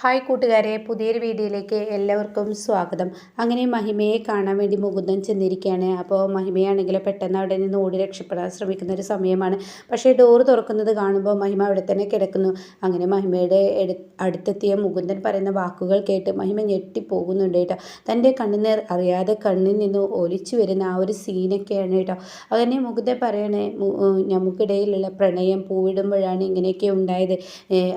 Hi കൂട്ടുകാരെ പുതിയൊരു വീഡിയോയിലേക്ക് എല്ലാവർക്കും സ്വാഗതം. അങ്ങനെ മഹിമയെ കാണാൻ വേണ്ടി മുകുന്ദൻ ചെന്നിരിക്കുകയാണ്. അപ്പോൾ മഹിമയാണെങ്കിൽ പെട്ടെന്ന് അവിടെ നിന്ന് ഓടി രക്ഷപ്പെടാൻ ശ്രമിക്കുന്ന ഒരു സമയമാണ്. പക്ഷേ ഡോറ് തുറക്കുന്നത് കാണുമ്പോൾ മഹിമ അവിടെ തന്നെ കിടക്കുന്നു. അങ്ങനെ മഹിമയുടെ അടുത്തെത്തിയ മുകുന്ദൻ പറയുന്ന വാക്കുകൾ കേട്ട് മഹിമ ഞെട്ടിപ്പോകുന്നുണ്ട് കേട്ടോ. തന്റെ കണ്ണുനീർ അറിയാതെ കണ്ണിൽ നിന്ന് ഒലിച്ചു വരുന്ന ആ ഒരു സീനൊക്കെയാണ് കേട്ടോ. അങ്ങനെ മുകുന്ദൻ പറയണേ നമുക്കിടയിലുള്ള പ്രണയം പൂവിടുമ്പോഴാണ് ഇങ്ങനെയൊക്കെ ഉണ്ടായത്.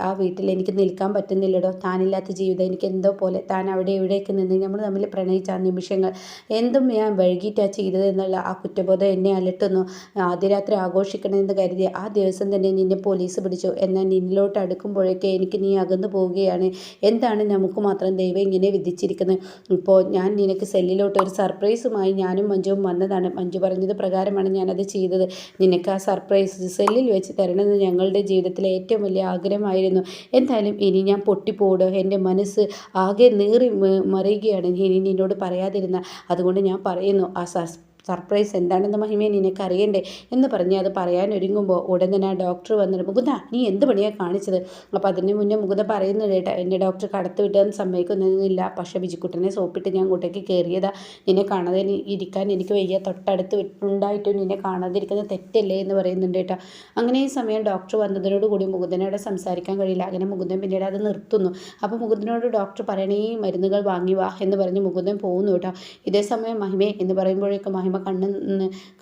ആ വീട്ടിൽ എനിക്ക് നിൽക്കാൻ പറ്റുന്നില്ലടോ. താനില്ലാത്ത ജീവിതം എനിക്ക് എന്തോ പോലെ താൻ അവിടെ ഇവിടേക്ക് നിന്ന് നമ്മൾ തമ്മിൽ പ്രണയിച്ച ആ നിമിഷങ്ങൾ എന്തും ഞാൻ വൈകിട്ടാണ് ചെയ്തത് എന്നുള്ള ആ കുറ്റബോധം എന്നെ അലട്ടുന്നു. ആദ്യ രാത്രി ആഘോഷിക്കണമെന്ന് കരുതി ആ ദിവസം തന്നെ നിന്നെ പോലീസ് പിടിച്ചു. എന്നാൽ നിന്നിലോട്ട് അടുക്കുമ്പോഴേക്ക് എനിക്ക് നീ അകന്നു പോവുകയാണ്. എന്താണ് നമുക്ക് മാത്രം ദൈവം ഇങ്ങനെ വിധിച്ചിരിക്കുന്നത്? ഇപ്പോൾ ഞാൻ നിനക്ക് സെല്ലിലോട്ട് ഒരു സർപ്രൈസുമായി ഞാനും മഞ്ജുവും വന്നതാണ്. മഞ്ജു പറഞ്ഞത് പ്രകാരമാണ് ഞാനത് ചെയ്തത്. നിനക്ക് ആ സർപ്രൈസ് സെല്ലിൽ വെച്ച് തരണമെന്ന് ഞങ്ങളുടെ ജീവിതത്തിലെ ഏറ്റവും വലിയ ആഗ്രഹമായിരുന്നു. എന്തായാലും ഇനി ഞാൻ പൊട്ടിപ്പോടും. കൂടെ എന്റെ മനസ്സ് ആകെ നീറി മറിയുകയാണ്. ഇനി നിന്നോട് പറയാതിരുന്ന അതുകൊണ്ട് ഞാൻ പറയുന്നു ആ സസ് സർപ്രൈസ് എന്താണെന്ന് മഹിമയെ നിനക്കറിയണ്ടേ എന്ന് പറഞ്ഞ് അത് പറയാൻ ഒരുങ്ങുമ്പോൾ ഉടൻ തന്നെ ആ ഡോക്ടർ വന്നിട്ട് മുകുന്ദ നീ എന്ത് പണിയാണ് കാണിച്ചത്? അപ്പോൾ അതിന് മുന്നേ മുകുന്ദ പറയുന്നത് കേട്ടോ എന്റെ ഡോക്ടർ കടത്ത് വിട്ടാൻ സമ്മതിക്കുന്നൊന്നുമില്ല പക്ഷേ ബിജിക്കുട്ടനെ സോപ്പിട്ട് ഞാൻ അങ്ങോട്ടേക്ക് കയറിയതാ നിന്നെ കാണാതെ ഇരിക്കാൻ എനിക്ക് വയ്യ. തൊട്ടടുത്ത് ഉണ്ടായിട്ടും നിന്നെ കാണാതിരിക്കുന്നത് തെറ്റല്ലേ എന്ന് പറയുന്നുണ്ട് കേട്ടോ. അങ്ങനെ ഈ സമയം ഡോക്ടർ വന്നതിനോടുകൂടി മുകുന്ദനോട് സംസാരിക്കാൻ കഴിയില്ല. അങ്ങനെ മുകുന്ദൻ പിന്നീട് അത് നിർത്തുന്നു. അപ്പോൾ മുകുന്ദനോട് ഡോക്ടർ പറയണേ ഈ മരുന്നുകൾ വാങ്ങി വാ എന്ന് പറഞ്ഞ് മുകുന്ദൻ പോകുന്നു കേട്ടോ. ഇതേ സമയം മഹിമേ എന്ന് പറയുമ്പോഴേക്കും മഹിമ കണ്ണ്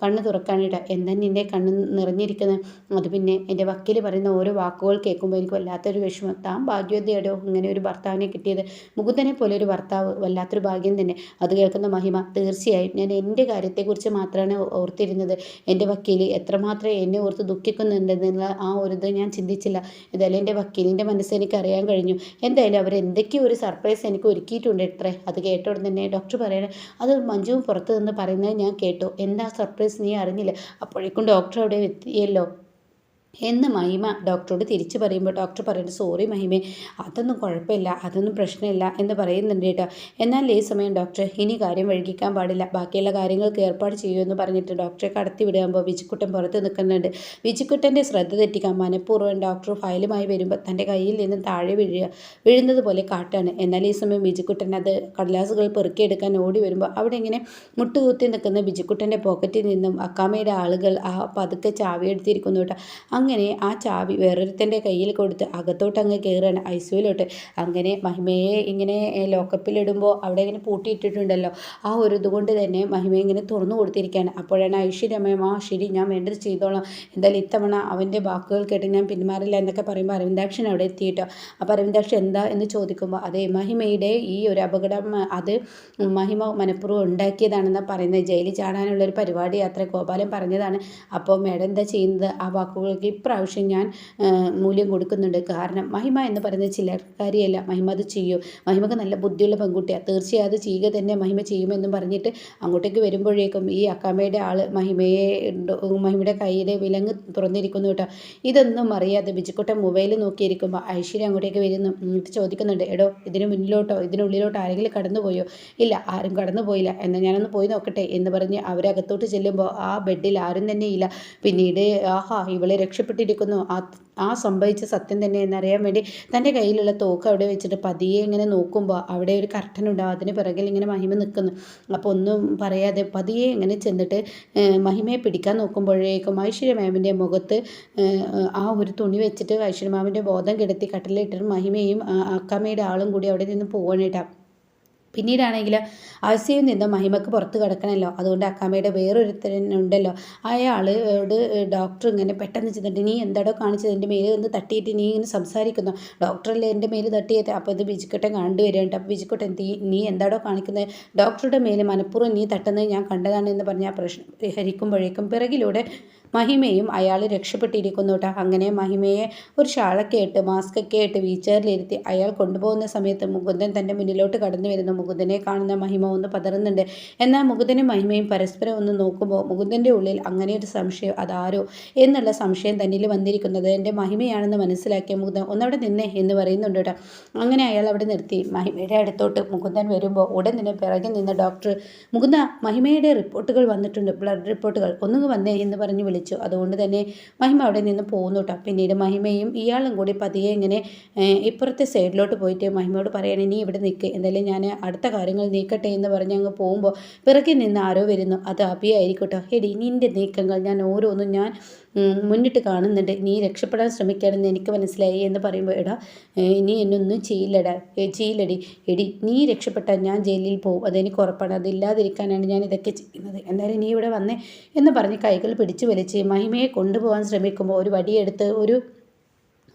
കണ്ണ് തുറക്കാനിട. എന്താ നിന്റെ കണ്ണ് നിറഞ്ഞിരിക്കുന്നത് അത് പിന്നെ എന്റെ വക്കീൽ പറയുന്ന ഓരോ വാക്കുകൾ കേൾക്കുമ്പോൾ എനിക്ക് വല്ലാത്തൊരു വിഷമം. താൻ ഭാഗ്യവതിയാടോ? ഇങ്ങനെ ഒരു ഭർത്താവിനെ കിട്ടിയത്. മുകുന്ദനെ പോലെ ഒരു ഭർത്താവ് വല്ലാത്തൊരു ഭാഗ്യം തന്നെ. അത് കേൾക്കുന്ന മഹിമ തീർച്ചയായും ഞാൻ എന്റെ കാര്യത്തെക്കുറിച്ച് മാത്രമാണ് ഓർത്തിരുന്നത്. എന്റെ വക്കീൽ എത്രമാത്രം എന്നെ ഓർത്ത് ദുഃഖിക്കുന്നുണ്ടെന്നുള്ള ആ ഒരു ഇത് ഞാൻ ചിന്തിച്ചില്ല. എന്തായാലും എന്റെ വക്കീലിന്റെ മനസ്സ് എനിക്ക് അറിയാൻ കഴിഞ്ഞു. എന്തായാലും അവർ എന്തൊക്കെയോ ഒരു സർപ്രൈസ് എനിക്ക് ഒരുക്കിയിട്ടുണ്ട് ഇത്രേ അത് കേട്ടോടെ തന്നെ ഡോക്ടർ പറയണേ അത് മഞ്ജുവും പുറത്ത് നിന്ന് പറയുന്നത് ഞാൻ കേട്ടു. എന്താ സർപ്രൈസ് നീ അറിഞ്ഞില്ല. അപ്പോഴേക്കും ഡോക്ടർ അവിടെ എത്തിയല്ലോ. എന്ന് മഹിമ ഡോക്ടറോട് തിരിച്ചു പറയുമ്പോൾ ഡോക്ടർ പറയുന്നത് സോറി മഹിമേ അതൊന്നും കുഴപ്പമില്ല അതൊന്നും പ്രശ്നമില്ല എന്ന് പറയുന്നുണ്ട് കേട്ടോ. എന്നാൽ ഈ സമയം ഡോക്ടർ ഇനി കാര്യം വഴുകിക്കാൻ പാടില്ല. ബാക്കിയുള്ള കാര്യങ്ങൾക്ക് ഏർപ്പാട് ചെയ്യുമെന്ന് പറഞ്ഞിട്ട് ഡോക്ടറെ കടത്തി വിടുമ്പോൾ വിജിക്കുട്ടൻ പുറത്ത് നിൽക്കുന്നുണ്ട്. വിജിക്കുട്ടന്റെ ശ്രദ്ധ തെറ്റിക്കാൻ മനഃപൂർവം ഡോക്ടർ ഫയലുമായി വരുമ്പോൾ തന്റെ കയ്യിൽ നിന്നും താഴെ വീഴുക വീഴുന്നത് പോലെ കാട്ടാണ്. എന്നാൽ ഈ സമയം വിജിക്കുട്ടൻ അത് കടലാസുകൾ പെറുക്കിയെടുക്കാൻ ഓടി വരുമ്പോൾ അവിടെ ഇങ്ങനെ മുട്ടുകുത്തി നിൽക്കുന്ന വിജിക്കുട്ടന്റെ പോക്കറ്റിൽ നിന്നും അക്കാമയുടെ ആളുകൾ ആ പതുക്കെ ചാവിയെടുത്തിരിക്കുന്നു കേട്ടോ. അങ്ങനെ ആ ചാവി വേറൊരുത്തന്റെ കയ്യിൽ കൊടുത്ത് അകത്തോട്ട് അങ്ങ് കയറുകയാണ് ഐസുവിലോട്ട്. അങ്ങനെ മഹിമയെ ഇങ്ങനെ ലോക്കപ്പിലിടുമ്പോൾ അവിടെ ഇങ്ങനെ പൂട്ടിയിട്ടിട്ടുണ്ടല്ലോ. ആ ഒരു ഇതുകൊണ്ട് തന്നെ മഹിമയെ ഇങ്ങനെ തുറന്നു കൊടുത്തിരിക്കുകയാണ്. അപ്പോഴാണ് ഐശ്വര്യമ്മയും ആ ശരി ഞാൻ വേണ്ടത് ചെയ്തോളാം. എന്തായാലും ഇത്തവണ അവന്റെ വാക്കുകൾ കേട്ട് ഞാൻ പിന്മാറില്ല എന്നൊക്കെ പറയുമ്പോൾ അരവിന്ദാക്ഷൻ അവിടെ എത്തിയിട്ടോ. അപ്പോൾ അരവിന്ദാക്ഷൻ എന്താ എന്ന് ചോദിക്കുമ്പോൾ അതേ മഹിമയുടെ ഈ ഒരു അപകടം അത് മഹിമ മനഃപൂർവം ഉണ്ടാക്കിയതാണെന്ന് പറയുന്നത്. ജയിലിൽ ചാടാനുള്ള ഒരു പരിപാടി യാത്ര ഗോപാലൻ പറഞ്ഞതാണ്. അപ്പോൾ മേഡം എന്താ ചെയ്യുന്നത്? ആ വാക്കുകൾക്ക് ഇപ്രാവശ്യം ഞാൻ മൂല്യം കൊടുക്കുന്നുണ്ട്. കാരണം മഹിമ എന്ന് പറയുന്നത് ചിലക്കാരിയല്ല മഹിമ അത് ചെയ്യും. മഹിമക്ക് നല്ല ബുദ്ധിയുള്ള പെൺകുട്ടിയാണ് തീർച്ചയായും അത് ചെയ്യുക തന്നെ മഹിമ ചെയ്യുമെന്നും പറഞ്ഞിട്ട് അങ്ങോട്ടേക്ക് വരുമ്പോഴേക്കും ഈ അക്കാമയുടെ ആൾ മഹിമയെ മഹിമയുടെ കയ്യിലെ വിലങ്ങ് തുറന്നിരിക്കുന്നു കേട്ടോ. ഇതൊന്നും അറിയാതെ ബിജുക്കുട്ടൻ മൊബൈൽ നോക്കിയിരിക്കുമ്പോൾ ഐശ്വര്യ അങ്ങോട്ടേക്ക് വരുന്നു. ചോദിക്കുന്നുണ്ട്. എടോ ഇതിന് മുന്നിലോട്ടോ ഇതിനുള്ളിലോട്ടോ ആരെങ്കിലും കടന്നുപോയോ? ഇല്ല ആരും കടന്നുപോയില്ല. എന്നാൽ ഞാനൊന്ന് പോയി നോക്കട്ടെ എന്ന് പറഞ്ഞ് അവരകത്തോട്ട് ചെല്ലുമ്പോൾ ആ ബെഡിൽ ആരും തന്നെ ഇല്ല. പിന്നീട് ആഹാ ഇവളെ രക്ഷപ്പെട്ടിരിക്കുന്നു. ആ സംഭവിച്ച സത്യം തന്നെ എന്നറിയാൻ വേണ്ടി തന്റെ കയ്യിലുള്ള തോക്ക് അവിടെ വെച്ചിട്ട് പതിയെ ഇങ്ങനെ നോക്കുമ്പോൾ അവിടെ ഒരു കർട്ടൻ ഉണ്ടാവും അതിന് പിറകിൽ ഇങ്ങനെ മഹിമ നിൽക്കുന്നു. അപ്പോൾ ഒന്നും പറയാതെ പതിയെ ഇങ്ങനെ ചെന്നിട്ട് മഹിമയെ പിടിക്കാൻ നോക്കുമ്പോഴേക്കും ഐശ്വര്യ മാമിന്റെ മുഖത്ത് ആ ഒരു തുണി വെച്ചിട്ട് ഐശ്വര്യ മാമിന്റെ ബോധം കിടത്തി കട്ടിലിട്ടിട്ട് മഹിമയും അക്കമ്മയുടെ ആളും കൂടി അവിടെ നിന്ന് പോവാനേട്ടാ പിന്നീടാണെങ്കിൽ ഐസിയിൽ നിന്ന് മഹിമക്ക് പുറത്ത് കിടക്കണമല്ലോ അതുകൊണ്ട് അക്കാമയുടെ വേറൊരുത്തരുണ്ടല്ലോ അയാളോട് ഡോക്ടർ ഇങ്ങനെ പെട്ടെന്ന് ചെന്നിട്ട് നീ എന്താടോ കാണിച്ചത്? എന്റെ മേൽ നിന്ന് തട്ടിയിട്ട് നീ ഇങ്ങനെ സംസാരിക്കുന്നു. ഡോക്ടറല്ലേ എന്റെ മേൽ തട്ടിയത്? അപ്പോൾ ഇത് ബിജിക്കുട്ടൻ കണ്ടുവരുന്നുണ്ട് അപ്പോൾ ബിജിക്കുട്ടൻ നീ നീ എന്താടോ കാണിക്കുന്നത് ഡോക്ടറുടെ മേൽ മനഃപൂർവം നീ തട്ടുന്നത് ഞാൻ കണ്ടതാണ് എന്ന് പറഞ്ഞ് ആ പ്രശ്നം പരിഹരിക്കുമ്പോഴേക്കും പിറകിലൂടെ മഹിമയും അയാൾ രക്ഷപ്പെട്ടിരിക്കുന്നു കേട്ടോ അങ്ങനെ മഹിമയെ ഒരു ഷാളൊക്കെ ഇട്ട് മാസ്കൊക്കെ ഇട്ട് വീച്ചറിലിരുത്തി അയാൾ കൊണ്ടുപോകുന്ന സമയത്ത് മുകുന്ദൻ തന്റെ മുന്നിലോട്ട് കടന്നു വരുന്നു. മുകുന്ദനെ കാണുന്ന മഹിമ ഒന്ന് പതറുന്നുണ്ട്. എന്നാൽ മുകുന്ദനും മഹിമയും പരസ്പരം ഒന്ന് നോക്കുമ്പോൾ മുകുന്ദന്റെ ഉള്ളിൽ അങ്ങനെ ഒരു സംശയം അതാരോ എന്നുള്ള സംശയം തന്നിൽ വന്നിരിക്കുന്നത്. എന്റെ മഹിമയാണെന്ന് മനസ്സിലാക്കിയ മുകുന്ദൻ ഒന്നവിടെ നിന്നേ എന്ന് പറയുന്നുണ്ട് കേട്ടോ അങ്ങനെ അയാൾ അവിടെ നിർത്തി. മഹിമയുടെ അടുത്തോട്ട് മുകുന്ദൻ വരുമ്പോൾ ഉടൻ തന്നെ പിറകിൽ നിന്ന് ഡോക്ടർ മുകുന്ദ മഹിമയുടെ റിപ്പോർട്ടുകൾ വന്നിട്ടുണ്ട്. ബ്ലഡ് റിപ്പോർട്ടുകൾ ഒന്നുങ്ങ് വന്നേ എന്ന് പറഞ്ഞ് വിളിച്ചു. വിളിച്ചു അതുകൊണ്ട് തന്നെ മഹിമ അവിടെ നിന്ന് പോകുന്നു കേട്ടോ പിന്നീട് മഹിമയും ഇയാളും കൂടി പതിയെ ഇങ്ങനെ ഇപ്പുറത്തെ സൈഡിലോട്ട് പോയിട്ട് മഹിമയോട് പറയണേ നീ ഇവിടെ നിൽക്ക് എന്തായാലും ഞാൻ അടുത്ത കാര്യങ്ങൾ നീക്കട്ടെ എന്ന് പറഞ്ഞ് അങ്ങ് പോകുമ്പോൾ പിറകിൽ നിന്ന് ആരോ വരുന്നു. അത് അഭിയായിരിക്കട്ടോ എടി നിന്റെ നീക്കങ്ങൾ ഞാൻ ഓരോന്നും ഞാൻ മുന്നിട്ട് കാണുന്നുണ്ട്. നീ രക്ഷപ്പെടാൻ ശ്രമിക്കുകയാണെന്ന് എനിക്ക് മനസ്സിലായി എന്ന് പറയുമ്പോൾ എടാ നീ എന്നൊന്നും ചെയ്യില്ലടാ. ചെയ്യില്ലടി. എടി നീ രക്ഷപ്പെട്ടാൽ ഞാൻ ജയിലിൽ പോകും അതെനിക്ക് ഉറപ്പാണ്. അതില്ലാതിരിക്കാനാണ് ഞാൻ ഇതൊക്കെ ചെയ്യുന്നത്. എന്തായാലും നീ ഇവിടെ വന്നേ എന്ന് പറഞ്ഞ് കൈകൾ പിടിച്ചു വലിച്ച് മഹിമയെ കൊണ്ടുപോകാൻ ശ്രമിക്കുമ്പോൾ ഒരു വടിയെടുത്ത് ഒരു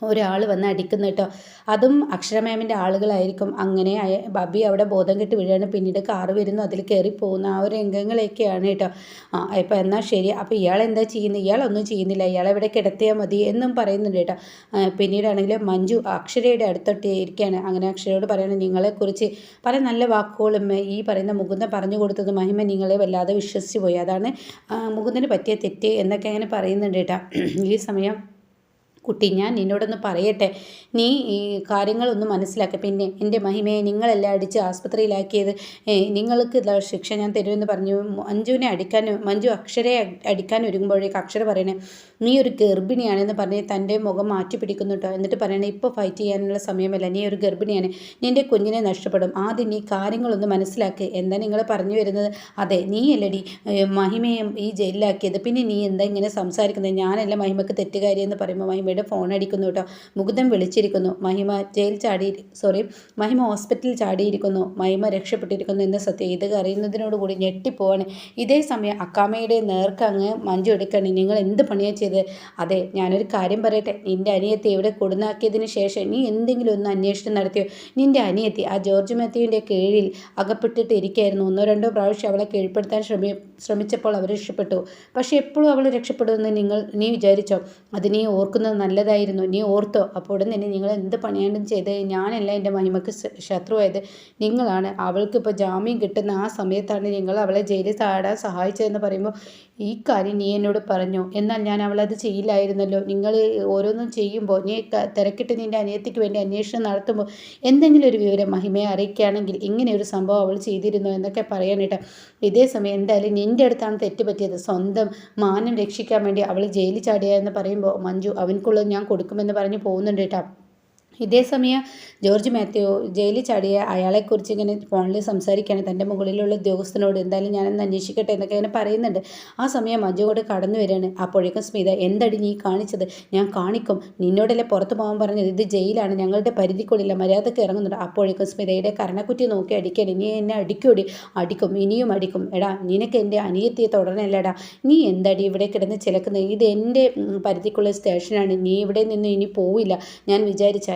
ഒരാൾ വന്ന് അടിക്കുന്ന കേട്ടോ. അതും അക്ഷരമേമിന്റെ ആളുകളായിരിക്കും. അങ്ങനെ ബബി അവിടെ ബോധം കെട്ട് വീഴാണ്. പിന്നീട് കാറ് വരുന്നു. അതിൽ കയറി പോകുന്ന ആ ഒരു രംഗങ്ങളൊക്കെയാണ് കേട്ടോ. ആ ഇപ്പം എന്നാൽ ശരി. അപ്പോൾ ഇയാൾ എന്താ ചെയ്യുന്നത് ഇയാളൊന്നും ചെയ്യുന്നില്ല. ഇയാളെ ഇവിടെ കിടത്തിയാൽ മതി എന്നും പറയുന്നുണ്ട് കേട്ടോ. പിന്നീടാണെങ്കിൽ മഞ്ജു അക്ഷരയുടെ അടുത്തോട്ട് ഇരിക്കുകയാണ്. അങ്ങനെ അക്ഷരയോട് പറയണം നിങ്ങളെക്കുറിച്ച് പല നല്ല വാക്കുകളും ഈ പറയുന്ന മുകുന്ദൻ പറഞ്ഞു കൊടുത്തത് മഹിമ നിങ്ങളെ വല്ലാതെ വിശ്വസിച്ച് പോയി. അതാണ് മുകുന്ദന് പറ്റിയ തെറ്റ് എന്നൊക്കെ അങ്ങനെ പറയുന്നുണ്ട് കേട്ടോ. ഈ സമയം കുട്ടി ഞാൻ നിന്നോടൊന്ന് പറയട്ടെ. നീ ഈ കാര്യങ്ങളൊന്നും മനസ്സിലാക്കുക പിന്നെ എന്റെ മഹിമയെ നിങ്ങളെല്ലാം അടിച്ച് ആസ്പത്രിയിലാക്കിയത്? നിങ്ങൾക്ക് ശിക്ഷ ഞാൻ തരുമെന്ന് പറഞ്ഞു. മഞ്ജുവിനെ അടിക്കാൻ മഞ്ജു അക്ഷരയെ അടിക്കാൻ ഒരുങ്ങുമ്പോഴേക്ക് അക്ഷര പറയണേ നീ ഒരു ഗർഭിണിയാണെന്ന് പറഞ്ഞ് തന്റെ മുഖം മാറ്റി പിടിക്കുന്നു കേട്ടോ എന്നിട്ട് പറയണേ ഇപ്പോൾ ഫൈറ്റ് ചെയ്യാനുള്ള സമയമല്ല. നീ ഒരു ഗർഭിണിയാണ്. നിന്റെ കുഞ്ഞിനെ നഷ്ടപ്പെടും. ആദ്യം നീ കാര്യങ്ങളൊന്ന് മനസ്സിലാക്കുക എന്താ നിങ്ങൾ പറഞ്ഞു വരുന്നത്? അതെ നീയല്ലടി. മഹിമയും ഈ ജയിലിലാക്കിയത്. പിന്നെ നീ എന്താ ഇങ്ങനെ സംസാരിക്കുന്നത്? ഞാനല്ല മഹിമക്ക് തെറ്റുകാരി എന്ന് പറയുമ്പോൾ മഹിമ മഹിമയുടെ ഫോൺ അടിക്കുന്നു കേട്ടോ മുകുതം വിളിച്ചിരിക്കുന്നു. മഹിമ ജയിൽ ചാടി സോറി മഹിമ ഹോസ്പിറ്റലിൽ ചാടിയിരിക്കുന്നു. മഹിമ രക്ഷപ്പെട്ടിരിക്കുന്നു എന്ന സത്യം ഇത് അറിയുന്നതിനോടുകൂടി ഞെട്ടിപ്പോവാണ്. ഇതേ സമയം അക്കാമയുടെ നേർക്ക് അങ്ങ് മഞ്ജു എടുക്കണേ. നിങ്ങൾ എന്ത് പണിയാണ് ചെയ്തത് അതെ ഞാനൊരു കാര്യം പറയട്ടെ. നിന്റെ അനിയത്തി ഇവിടെ കൊടുന്നാക്കിയതിന് ശേഷം നീ എന്തെങ്കിലും ഒന്ന് അന്വേഷണം നടത്തിയോ? നിന്റെ അനിയത്തി ആ ജോർജ് മാത്യുവിന്റെ കീഴിൽ അകപ്പെട്ടിട്ട് ഇരിക്കുകയായിരുന്നു ഒന്നോ രണ്ടോ പ്രാവശ്യം അവളെ കീഴ്പ്പെടുത്താൻ ശ്രമി ശ്രമിച്ചപ്പോൾ അവർ രക്ഷപ്പെട്ടു. പക്ഷേ എപ്പോഴും അവൾ രക്ഷപ്പെടുമെന്ന് നിങ്ങൾ നീ വിചാരിച്ചോ? അത് നീ ഓർക്കുന്നത് നല്ലതായിരുന്നു. നീ ഓർത്തോ? അപ്പോൾ ഉടൻ തന്നെ നിങ്ങൾ എന്ത് പണിയാണ്ടും ചെയ്ത്? ഞാനല്ല എന്റെ മഹിമക്ക് ശത്രുവായത്. നിങ്ങളാണ്. അവൾക്ക് ഇപ്പോൾ ജാമ്യം കിട്ടുന്ന ആ സമയത്താണ് നിങ്ങൾ അവളെ ജയിലിൽ താടാൻ സഹായിച്ചതെന്ന് പറയുമ്പോൾ ഈ കാര്യം നീ എന്നോട് പറഞ്ഞു. എന്നാൽ ഞാൻ അവളത് ചെയ്യില്ലായിരുന്നല്ലോ. നിങ്ങൾ ഓരോന്നും ചെയ്യുമ്പോൾ നീ തിരക്കിട്ട് നിന്റെ അനിയത്തിക്ക് വേണ്ടി അന്വേഷണം നടത്തുമ്പോൾ എന്തെങ്കിലും ഒരു വിവരം മഹിമയെ അറിയിക്കുകയാണെങ്കിൽ ഇങ്ങനെ ഒരു സംഭവം അവൾ ചെയ്തിരുന്നു എന്നൊക്കെ പറയാനായിട്ട് ഇതേ സമയം എന്തായാലും നിന്റെ അടുത്താണ് തെറ്റ് പറ്റിയത്. സ്വന്തം മാനം രക്ഷിക്കാൻ വേണ്ടി അവൾ ജയിലിൽ ചാടിയ എന്ന് പറയുമ്പോൾ മഞ്ജു അവൻക്കുള്ളത് ഞാൻ കൊടുക്കുമെന്ന് പറഞ്ഞ് പോകുന്നുണ്ട് കേട്ടോ. ഇതേ സമയം ജോർജ് മാത്യു ജയിലിൽ ചാടിയ അയാളെക്കുറിച്ച് ഇങ്ങനെ ഫോണിൽ സംസാരിക്കുകയാണ്. തന്റെ മുകളിലുള്ള ഉദ്യോഗസ്ഥനോട് എന്തായാലും ഞാനൊന്ന് അന്വേഷിക്കട്ടെ എന്നൊക്കെ ഇങ്ങനെ പറയുന്നുണ്ട്. ആ സമയം മജുവോട് കടന്നു വരികയാണ്. അപ്പോഴേക്കും സ്മിത എന്തടി നീ കാണിച്ചത്? ഞാൻ കാണിക്കും. നിന്നോടല്ലേ പുറത്ത് പോകാൻ പറഞ്ഞത്? ഇത് ജയിലാണ്. ഞങ്ങളുടെ പരിധിക്കുള്ളില്ല മര്യാദയ്ക്ക് ഇറങ്ങുന്നുണ്ട്. അപ്പോഴേക്കും സ്മിതയുടെ കരണക്കുറ്റി നോക്കി അടിക്കാൻ ഇനി എന്നെ അടിക്കൂടി. അടിക്കും. ഇനിയും അടിക്കും. എടാ നിനക്ക് എന്റെ അനിയത്തിയെ തുടരണല്ലടാ നീ എന്തടി ഇവിടെ കിടന്ന് ചിലക്കുന്നത്? ഇത് എന്റെ പരിധിക്കുള്ള സ്റ്റേഷനാണ്. നീ ഇവിടെ നിന്ന് ഇനി പോവില്ല. ഞാൻ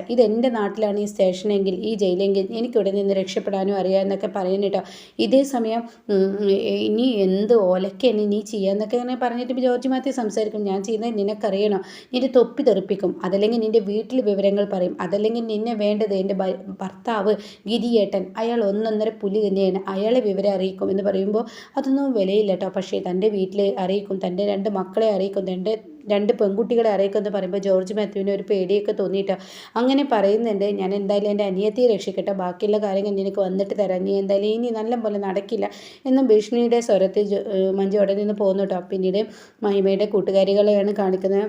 വിചാരിച്ച ഇതെന്റെ നാട്ടിലാണ് ഈ സ്റ്റേഷനെങ്കിൽ ഈ ജയിലെങ്കിൽ എനിക്കിവിടെ നിന്ന് രക്ഷപ്പെടാനും അറിയാമെന്നൊക്കെ കേട്ടോ. ഇതേ സമയം ഇനി എന്ത് ഓലക്കാണ് നീ ചെയ്യാന്നൊക്കെ ഇങ്ങനെ പറഞ്ഞിട്ട് ജോർജ് മാത്യു സംസാരിക്കും. ഞാൻ ചെയ്യുന്നത് നിനക്കറിയണം. നിന്റെ തൊപ്പി തെറിപ്പിക്കും. അതല്ലെങ്കിൽ നിന്റെ വീട്ടിൽ വിവരങ്ങൾ പറയും. അതല്ലെങ്കിൽ നിന്നെ വേണ്ടത് എന്റെ ഭർത്താവ് ഗിരിയേട്ടൻ. അയാൾ ഒന്നൊന്നര പുലി തന്നെയാണ്. അയാളെ വിവരം അറിയിക്കും എന്ന് പറയുമ്പോൾ അതൊന്നും വിലയില്ല കേട്ടോ. പക്ഷേ തന്റെ വീട്ടിൽ അറിയിക്കും. തന്റെ രണ്ട് മക്കളെ അറിയിക്കും. തന്റെ രണ്ട് പെൺകുട്ടികളെ അറിയിക്കുമെന്ന് പറയുമ്പോൾ ജോർജ് മാത്യുവിന് ഒരു പേടിയൊക്കെ തോന്നിയിട്ട്. അങ്ങനെ പറയുന്നുണ്ട് ഞാൻ എന്തായാലും എന്റെ അനിയത്തിയെ രക്ഷിക്കട്ടെ ബാക്കിയുള്ള കാര്യങ്ങൾ നിനക്ക് വന്നിട്ട് തരാം. നീ എന്തായാലും ഇനി നല്ല പോലെ നടക്കില്ല. എന്നും ഭീഷണിയുടെ സ്വരത്തിൽ മഞ്ജു അവിടെ നിന്ന് പോകുന്നു കേട്ടോ. പിന്നീട് മഹിമയുടെ കൂട്ടുകാരികളെയാണ് കാണിക്കുന്നത്.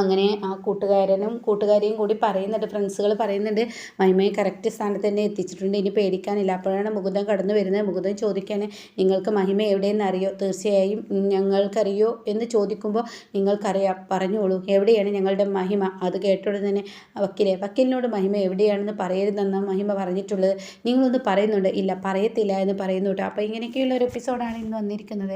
അങ്ങനെ ആ കൂട്ടുകാരനും കൂട്ടുകാരിയും കൂടി പറയുന്നുണ്ട്. ഫ്രണ്ട്സുകൾ പറയുന്നുണ്ട് മൈമയെ കറക്റ്റ് സ്ഥാനത്ത് തന്നെ എത്തിച്ചിട്ടുണ്ട്. ഇനി പേടിക്കാനില്ല. അപ്പോഴാണ് മുകുന്ദം കടന്നു വരുന്നത്. മുകുന്ദം ചോദിക്കാൻ നിങ്ങൾക്ക് മഹിമ എവിടെയെന്ന് അറിയോ തീർച്ചയായും ഞങ്ങൾക്കറിയോ എന്ന് ചോദിക്കുമ്പോൾ നിങ്ങൾക്കറിയാം. പറഞ്ഞോളൂ. എവിടെയാണ് ഞങ്ങളുടെ മഹിമ? അത് കേട്ടോടെ തന്നെ വക്കീലെ വക്കീലിനോട് മഹിമ എവിടെയാണെന്ന് പറയരുതെന്ന് മഹിമ പറഞ്ഞിട്ടുള്ളത്. നിങ്ങളൊന്ന് പറയുന്നുണ്ട്. ഇല്ല പറയത്തില്ല എന്ന് പറയുന്നു കേട്ടോ അപ്പോൾ ഇങ്ങനെയൊക്കെയുള്ള ഒരു എപ്പിസോഡാണ് ഇന്ന് വന്നിരിക്കുന്നത്.